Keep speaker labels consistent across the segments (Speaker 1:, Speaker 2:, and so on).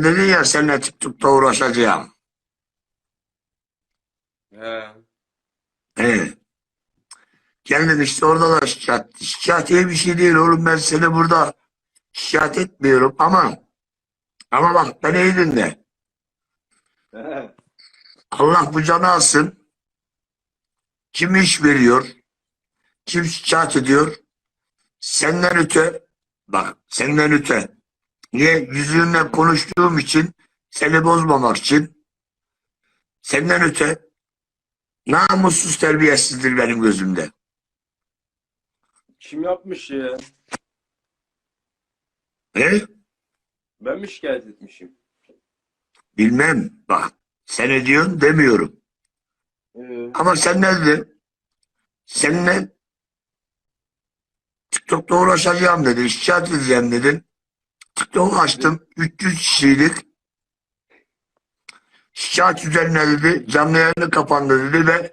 Speaker 1: dedin ya seninle TikTok'ta uğraşacağım.
Speaker 2: He.
Speaker 1: He. Geldin işte orada da şikayet. Şikayet iyi bir şey değil oğlum ben seni burada şikayet etmiyorum ama ama bak ben iyi dinle.
Speaker 2: He.
Speaker 1: Allah bu canı alsın. Kim iş veriyor? Kim şikayet ediyor? Senden öte bak senden öte. Niye? Yüzünle konuştuğum için seni bozmamak için senden öte namussuz terbiyesizdir benim gözümde.
Speaker 2: Kim yapmış ya?
Speaker 1: He?
Speaker 2: Ben mi şikayet etmişim?
Speaker 1: Bilmem. Bak sen ediyorsun demiyorum.
Speaker 2: Ee,
Speaker 1: Ama sen ne dedin? Seninle TikTok'ta uğraşacağım dedin. Şikayet edeceğim dedin. TikTok'u açtım. 300 kişiydik. Şikayet üzerine dedi. Canlı yayını kapandı dedi ve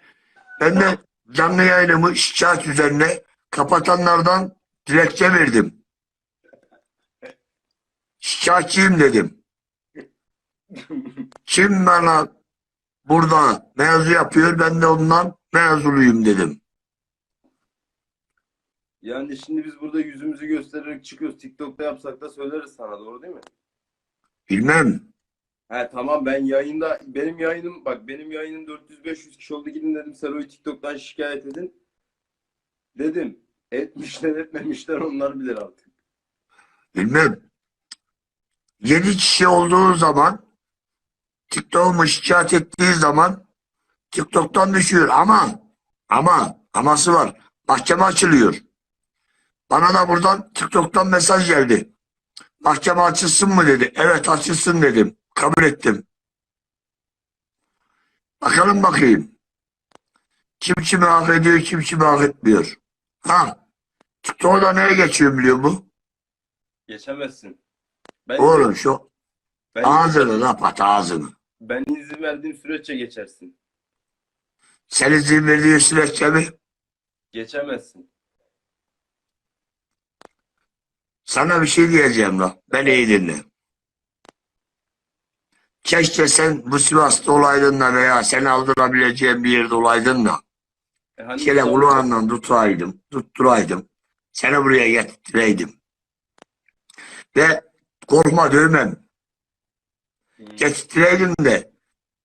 Speaker 1: ben de canlı yayınımı şikayet üzerine kapatanlardan dilekçe verdim. Şikayetçiyim dedim. Kim bana burada mevzu yapıyor ben de ondan mevzuluyum dedim.
Speaker 2: Yani şimdi biz burada yüzümüzü göstererek çıkıyoruz. TikTok'ta yapsak da söyleriz sana doğru değil mi?
Speaker 1: Bilmem.
Speaker 2: He tamam ben yayında benim yayınım bak benim yayınım 400-500 kişi oldu gidin dedim Sero'yu TikTok'tan şikayet edin. Dedim. Etmişler etmemişler onlar bilir artık.
Speaker 1: Bilmem. Yedi kişi olduğu zaman TikTok'umu şikayet ettiği zaman TikTok'tan düşüyor ama ama aması var. Mahkeme açılıyor. Bana da buradan TikTok'tan mesaj geldi. Mahkeme açılsın mı dedi. Evet açılsın dedim. Kabul ettim. Bakalım bakayım. Kim kimi hak ediyor, kim kimi hak etmiyor. Ha, TikTok'da neye geçiyor biliyor musun?
Speaker 2: Geçemezsin. Ben,
Speaker 1: Oğlum şu
Speaker 2: ben,
Speaker 1: ağzını kapat ağzını.
Speaker 2: ben izin verdiğim süreççe geçersin.
Speaker 1: Sen izin verdiğin süreçte mi?
Speaker 2: Geçemezsin.
Speaker 1: Sana bir şey diyeceğim lan. Ben iyi dinle. Keşke sen bu Sivas'ta olaydın da veya seni aldırabileceğim bir yerde olaydın da.
Speaker 2: E hani
Speaker 1: Şöyle
Speaker 2: sen-
Speaker 1: kulağından tutaydım, tutturaydım. Seni buraya getireydim. Ve korkma dövmem.
Speaker 2: Hı.
Speaker 1: Getireydim de.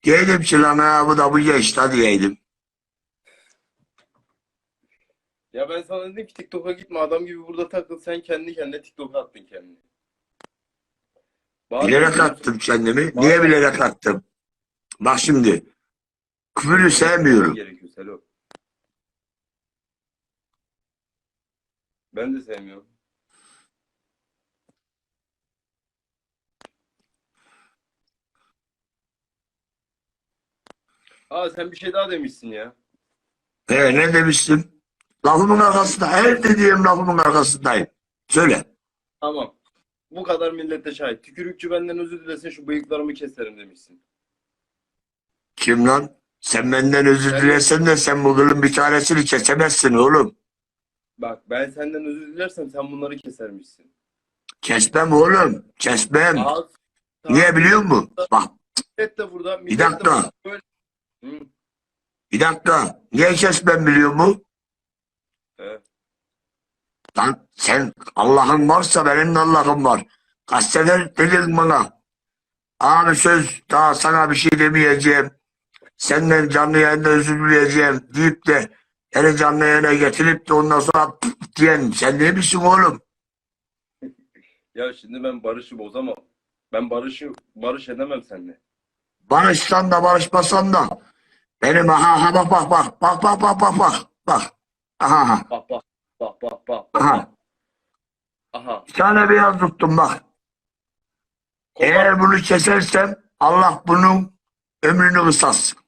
Speaker 1: Diyelim ki lan ha bu da bu geçti diyeydim.
Speaker 2: Ya ben sana dedim ki TikTok'a gitme adam gibi burada takıl sen kendi kendine TikTok'a attın kendini. Bazen
Speaker 1: Bilerek attım kendimi. Niye bilerek attım? Bak şimdi. Küfürü sevmiyorum.
Speaker 2: Gerekiyor Selo. Ben de sevmiyorum. Aa sen bir şey daha demişsin ya.
Speaker 1: He, ne demiştim? Lafımın arkasında, her dediğim lafımın arkasındayım. Söyle.
Speaker 2: Tamam. Bu kadar millete şahit. Tükürükçü benden özür dilesin şu bıyıklarımı keserim demişsin.
Speaker 1: Kim lan? Sen benden özür
Speaker 2: Ben-
Speaker 1: dilesen de sen bu kılın bir tanesini kesemezsin oğlum.
Speaker 2: Bak ben senden özür dilersem sen bunları kesermişsin.
Speaker 1: Kesmem oğlum. Kesmem.
Speaker 2: Ağız,
Speaker 1: Niye biliyor musun? Bak
Speaker 2: Millet de burada. millet
Speaker 1: Bir
Speaker 2: de
Speaker 1: dakika.
Speaker 2: burada böyle-
Speaker 1: bir dakika. Niye kesmem biliyor musun?
Speaker 2: Evet.
Speaker 1: Lan sen Allah'ın varsa benim de Allah'ım var. Sefer dedin bana. Abi söz daha sana bir şey demeyeceğim. Senden canlı yayında özür dileyeceğim deyip de beni canlı yayına getirip de ondan sonra pıf diyen sen ne misin oğlum?
Speaker 2: Ya şimdi ben barışı bozamam. Ben barışı barış edemem seninle.
Speaker 1: Barışsan da barışmasan da benim aha aha bak bak bak bak bak bak bak bak bak aha
Speaker 2: Bak bak bak bak bak. bak.
Speaker 1: aha
Speaker 2: Aha.
Speaker 1: bir tane beyaz tuttum bak eğer bunu kesersem Allah bunun ömrünü kısalsın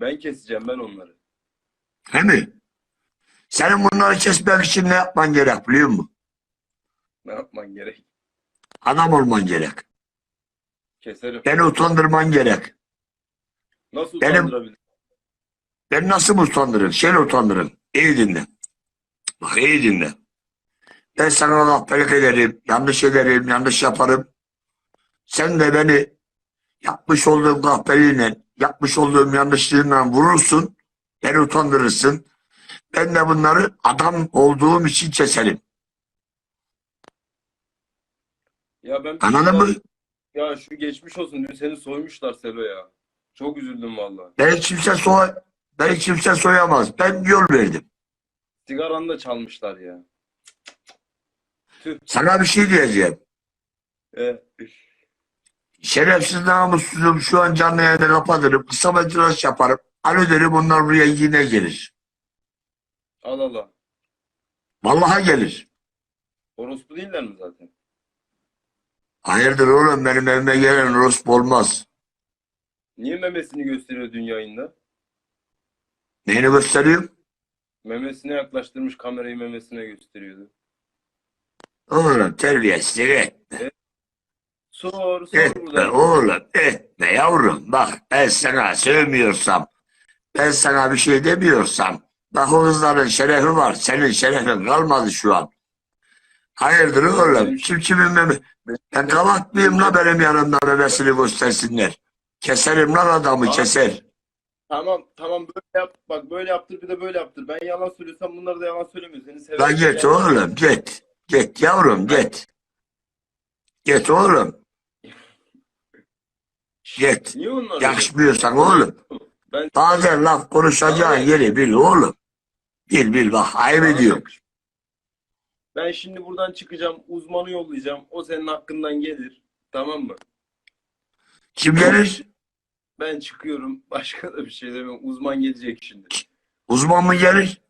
Speaker 2: Ben keseceğim ben onları.
Speaker 1: değil mi? Senin bunları kesmek için ne yapman gerek biliyor musun?
Speaker 2: Ne yapman gerek?
Speaker 1: Adam olman gerek.
Speaker 2: Keserim.
Speaker 1: Beni utandırman gerek.
Speaker 2: Nasıl
Speaker 1: Benim-
Speaker 2: utandırabilirim?
Speaker 1: Ben nasıl utandırırım? Şöyle utandırırım. İyi dinle. Bak iyi dinle. Ben sana laf pelik ederim. Yanlış ederim. Yanlış yaparım. sen de beni yapmış olduğum kahpeliğine, yapmış olduğum yanlışlığından vurursun, beni utandırırsın. Ben de bunları adam olduğum için keserim.
Speaker 2: Ya ben
Speaker 1: Anladın
Speaker 2: şeyler-
Speaker 1: mı?
Speaker 2: Ya şu geçmiş olsun dün seni soymuşlar Selo ya. Çok üzüldüm valla.
Speaker 1: Beni kimse soy, beni kimse soyamaz. Ben yol verdim.
Speaker 2: Sigaranı da çalmışlar ya. Tüh.
Speaker 1: Sana bir şey diyeceğim.
Speaker 2: E,
Speaker 1: Şerefsiz namussuzum şu an canlı yayını kapatırım. Kısa metraj yaparım. Alo derim onlar buraya yine gelir.
Speaker 2: al Allah.
Speaker 1: Vallahi gelir.
Speaker 2: Orospu değiller mi zaten?
Speaker 1: Hayırdır oğlum benim evime gelen Rus olmaz.
Speaker 2: Niye memesini gösteriyor dün yayında?
Speaker 1: Neyini göstereyim?
Speaker 2: Memesine yaklaştırmış kamerayı memesine gösteriyordu.
Speaker 1: Oğlum terbiyesiz etme.
Speaker 2: Sor, sor
Speaker 1: Etme
Speaker 2: buradan.
Speaker 1: oğlum etme yavrum. Bak ben sana sövmüyorsam, ben sana bir şey demiyorsam, bak o kızların şerefi var. Senin şerefin kalmadı şu an. Hayırdır oğlum? Kim kimin meme? Ben kavat mıyım la benim yanımda memesini göstersinler. Keserim lan adamı
Speaker 2: Abi,
Speaker 1: keser.
Speaker 2: Tamam tamam böyle yap. Bak böyle yaptır bir de böyle yaptır. Ben yalan söylüyorsam bunlar da yalan söylemiyor. Seni severim.
Speaker 1: Lan git oğlum git. Git yavrum git. Git oğlum. Git.
Speaker 2: Niye onlar?
Speaker 1: Yakışmıyorsan oğlum.
Speaker 2: Ben
Speaker 1: Bazen laf konuşacağın yeri bil oğlum. Bil bil bak ayıp ediyorum.
Speaker 2: Ben şimdi buradan çıkacağım. Uzmanı yollayacağım. O senin hakkından gelir. Tamam mı?
Speaker 1: Kim gelir?
Speaker 2: Ben çıkıyorum. Başka da bir şey demem. Uzman gelecek şimdi.
Speaker 1: Uzman mı gelir?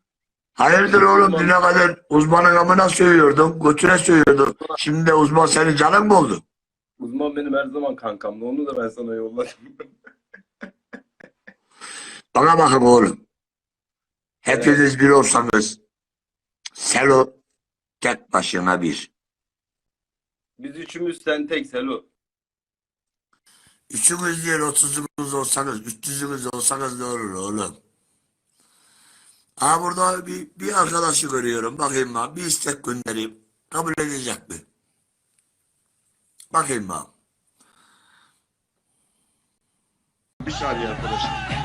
Speaker 1: Hayırdır oğlum
Speaker 2: Uzman.
Speaker 1: düne kadar uzmanın amına sövüyordun, götüne sövüyordun. Şimdi de uzman senin canın mı oldu?
Speaker 2: Uzman benim her zaman kankamdı. Onu da ben sana yolladım.
Speaker 1: Bana bakın oğlum. Hepiniz bir olsanız Selo tek başına bir.
Speaker 2: Biz üçümüz sen tek Selo.
Speaker 1: Üçümüz değil otuzunuz olsanız, üç yüzünüz olsanız ne olur oğlum? Ha burada bir, bir arkadaşı görüyorum. Bakayım ben bir istek göndereyim. Kabul edecek mi? Bakayım ben.
Speaker 3: Bir saniye arkadaşlar.